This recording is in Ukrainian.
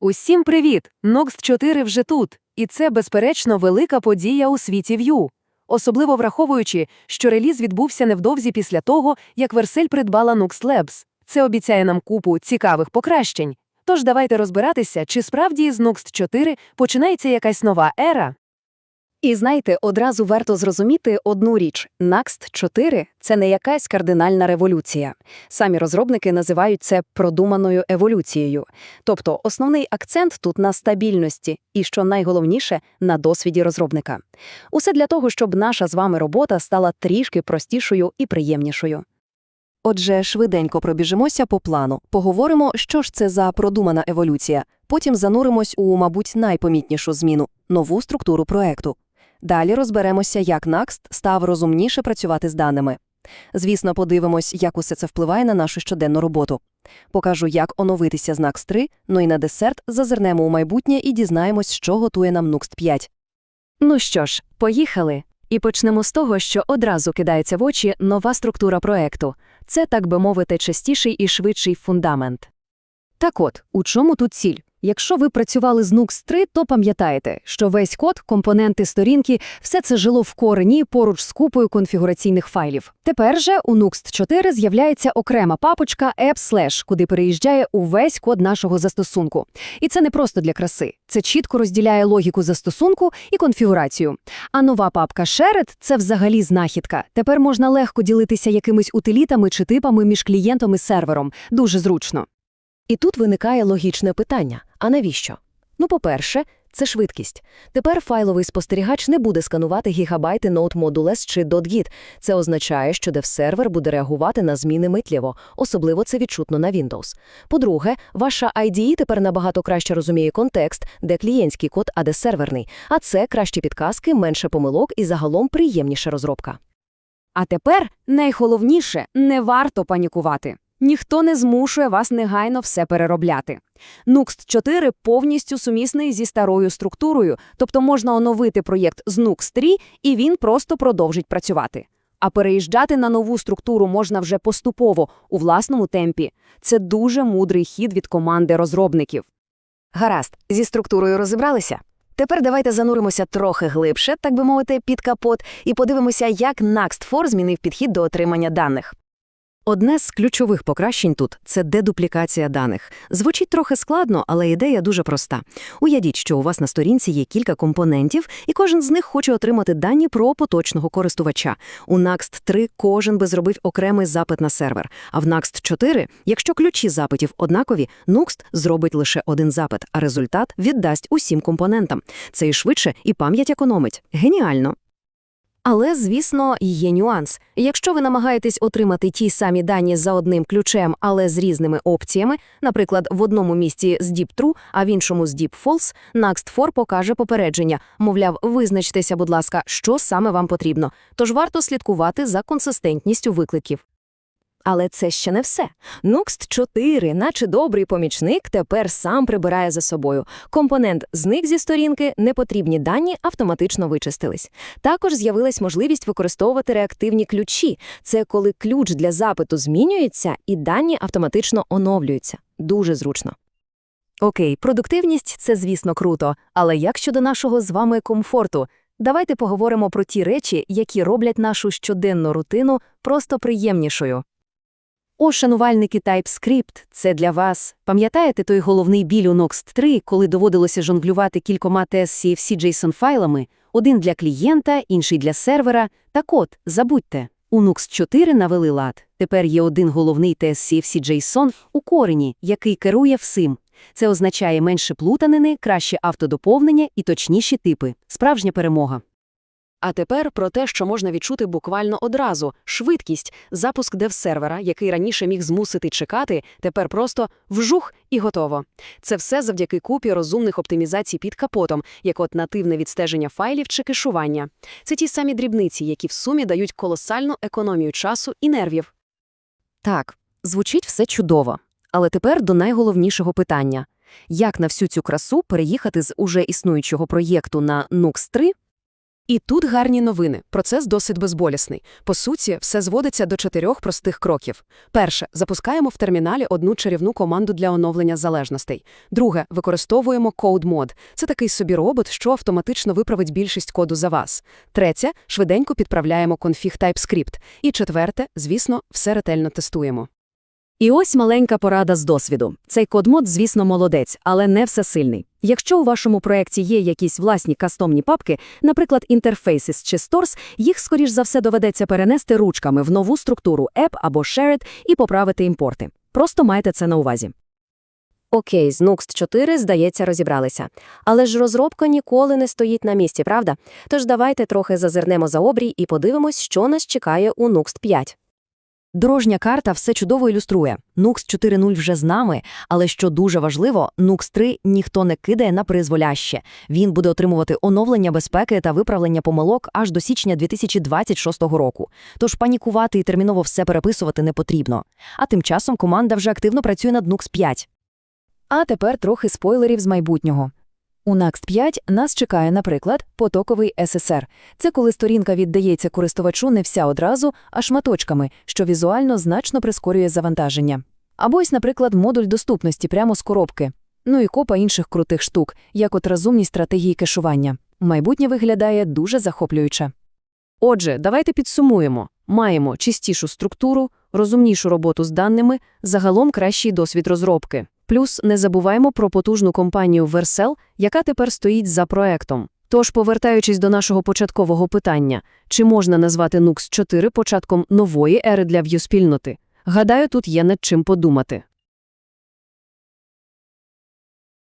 Усім привіт! Nox 4 вже тут, і це, безперечно, велика подія у світі Vue. Особливо враховуючи, що реліз відбувся невдовзі після того, як Версель придбала Nuxt Labs. Це обіцяє нам купу цікавих покращень. Тож давайте розбиратися, чи справді з Nox 4 починається якась нова ера. І знаєте, одразу варто зрозуміти одну річ: Next 4 – це не якась кардинальна революція. Самі розробники називають це продуманою еволюцією. Тобто основний акцент тут на стабільності і, що найголовніше, на досвіді розробника. Усе для того, щоб наша з вами робота стала трішки простішою і приємнішою. Отже, швиденько пробіжимося по плану, поговоримо, що ж це за продумана еволюція, потім зануримось у, мабуть, найпомітнішу зміну – нову структуру проекту. Далі розберемося, як Next став розумніше працювати з даними. Звісно, подивимось, як усе це впливає на нашу щоденну роботу. Покажу, як оновитися з Next 3, ну і на десерт зазирнемо у майбутнє і дізнаємось, що готує нам Next 5. Ну що ж, поїхали. І почнемо з того, що одразу кидається в очі нова структура проекту. Це, так би мовити, частіший і швидший фундамент. Так от, у чому тут ціль? Якщо ви працювали з Nux 3, то пам'ятаєте, що весь код, компоненти сторінки, все це жило в корені поруч з купою конфігураційних файлів. Тепер же у Nuxt 4 з'являється окрема папочка app/, куди переїжджає увесь код нашого застосунку. І це не просто для краси. Це чітко розділяє логіку застосунку і конфігурацію. А нова папка Shared – це взагалі знахідка. Тепер можна легко ділитися якимись утилітами чи типами між клієнтом і сервером. Дуже зручно. І тут виникає логічне питання – а навіщо? Ну, по-перше, це швидкість. Тепер файловий спостерігач не буде сканувати гігабайти Node-Modules чи .git. Це означає, що дев-сервер буде реагувати на зміни миттєво, особливо це відчутно на Windows. По-друге, ваша IDE тепер набагато краще розуміє контекст, де клієнтський код, а де серверний. А це кращі підказки, менше помилок і загалом приємніша розробка. А тепер найголовніше не варто панікувати. Ніхто не змушує вас негайно все переробляти. Nuxt 4 повністю сумісний зі старою структурою, тобто можна оновити проєкт з Nuxt 3, і він просто продовжить працювати. А переїжджати на нову структуру можна вже поступово, у власному темпі. Це дуже мудрий хід від команди розробників. Гаразд, зі структурою розібралися? Тепер давайте зануримося трохи глибше, так би мовити, під капот, і подивимося, як Next4 змінив підхід до отримання даних. Одне з ключових покращень тут це дедуплікація даних. Звучить трохи складно, але ідея дуже проста. Уявіть, що у вас на сторінці є кілька компонентів, і кожен з них хоче отримати дані про поточного користувача. У Next 3 кожен би зробив окремий запит на сервер, а в Next 4, якщо ключі запитів однакові, Nuxt зробить лише один запит, а результат віддасть усім компонентам. Це і швидше, і пам'ять економить. Геніально! Але, звісно, є нюанс. Якщо ви намагаєтесь отримати ті самі дані за одним ключем, але з різними опціями, наприклад, в одному місці з Deep а в іншому з Deep False, Next4 покаже попередження. Мовляв, визначтеся, будь ласка, що саме вам потрібно. Тож варто слідкувати за консистентністю викликів. Але це ще не все. Nuxt 4, наче добрий помічник, тепер сам прибирає за собою. Компонент зник зі сторінки, непотрібні дані автоматично вичистились. Також з'явилась можливість використовувати реактивні ключі. Це коли ключ для запиту змінюється і дані автоматично оновлюються. Дуже зручно. Окей, продуктивність це, звісно, круто, але як щодо нашого з вами комфорту? Давайте поговоримо про ті речі, які роблять нашу щоденну рутину просто приємнішою. О, шанувальники TypeScript, це для вас. Пам'ятаєте той головний біль у Next 3, коли доводилося жонглювати кількома TSCFC JSON-файлами? Один для клієнта, інший для сервера. Так от, забудьте, у Nux 4 навели лад. Тепер є один головний TSCFC JSON у корені, який керує всім. Це означає менше плутанини, краще автодоповнення і точніші типи. Справжня перемога. А тепер про те, що можна відчути буквально одразу – швидкість, запуск дев-сервера, який раніше міг змусити чекати, тепер просто вжух і готово. Це все завдяки купі розумних оптимізацій під капотом, як от нативне відстеження файлів чи кешування. Це ті самі дрібниці, які в сумі дають колосальну економію часу і нервів. Так, звучить все чудово. Але тепер до найголовнішого питання. Як на всю цю красу переїхати з уже існуючого проєкту на Nux 3 І тут гарні новини. Процес досить безболісний. По суті, все зводиться до чотирьох простих кроків. Перше, запускаємо в терміналі одну чарівну команду для оновлення залежностей. Друге, використовуємо CodeMod. Це такий собі робот, що автоматично виправить більшість коду за вас. Третє, швиденько підправляємо конфіг TypeScript. І четверте, звісно, все ретельно тестуємо. І ось маленька порада з досвіду. Цей кодмод, звісно, молодець, але не всесильний. Якщо у вашому проєкті є якісь власні кастомні папки, наприклад, Interfaces чи Stores, їх, скоріш за все, доведеться перенести ручками в нову структуру App або Shared і поправити імпорти. Просто майте це на увазі. Окей, з Nuxt 4, здається, розібралися. Але ж розробка ніколи не стоїть на місці, правда? Тож давайте трохи зазирнемо за обрій і подивимось, що нас чекає у Nuxt 5. Дорожня карта все чудово ілюструє. Nux 4.0 вже з нами, але що дуже важливо, Nux 3 ніхто не кидає на призволяще. Він буде отримувати оновлення безпеки та виправлення помилок аж до січня 2026 року. Тож панікувати і терміново все переписувати не потрібно. А тим часом команда вже активно працює над Nux 5. А тепер трохи спойлерів з майбутнього. У Next 5 нас чекає, наприклад, потоковий SSR. Це коли сторінка віддається користувачу не вся одразу, а шматочками, що візуально значно прискорює завантаження. Або ось, наприклад, модуль доступності прямо з коробки. Ну і копа інших крутих штук, як от розумні стратегії кешування. Майбутнє виглядає дуже захоплююче. Отже, давайте підсумуємо. Маємо чистішу структуру, розумнішу роботу з даними, загалом кращий досвід розробки. Плюс не забуваємо про потужну компанію Vercel, яка тепер стоїть за проектом. Тож, повертаючись до нашого початкового питання, чи можна назвати Nux 4 початком нової ери для в'ю-спільноти? Гадаю, тут є над чим подумати.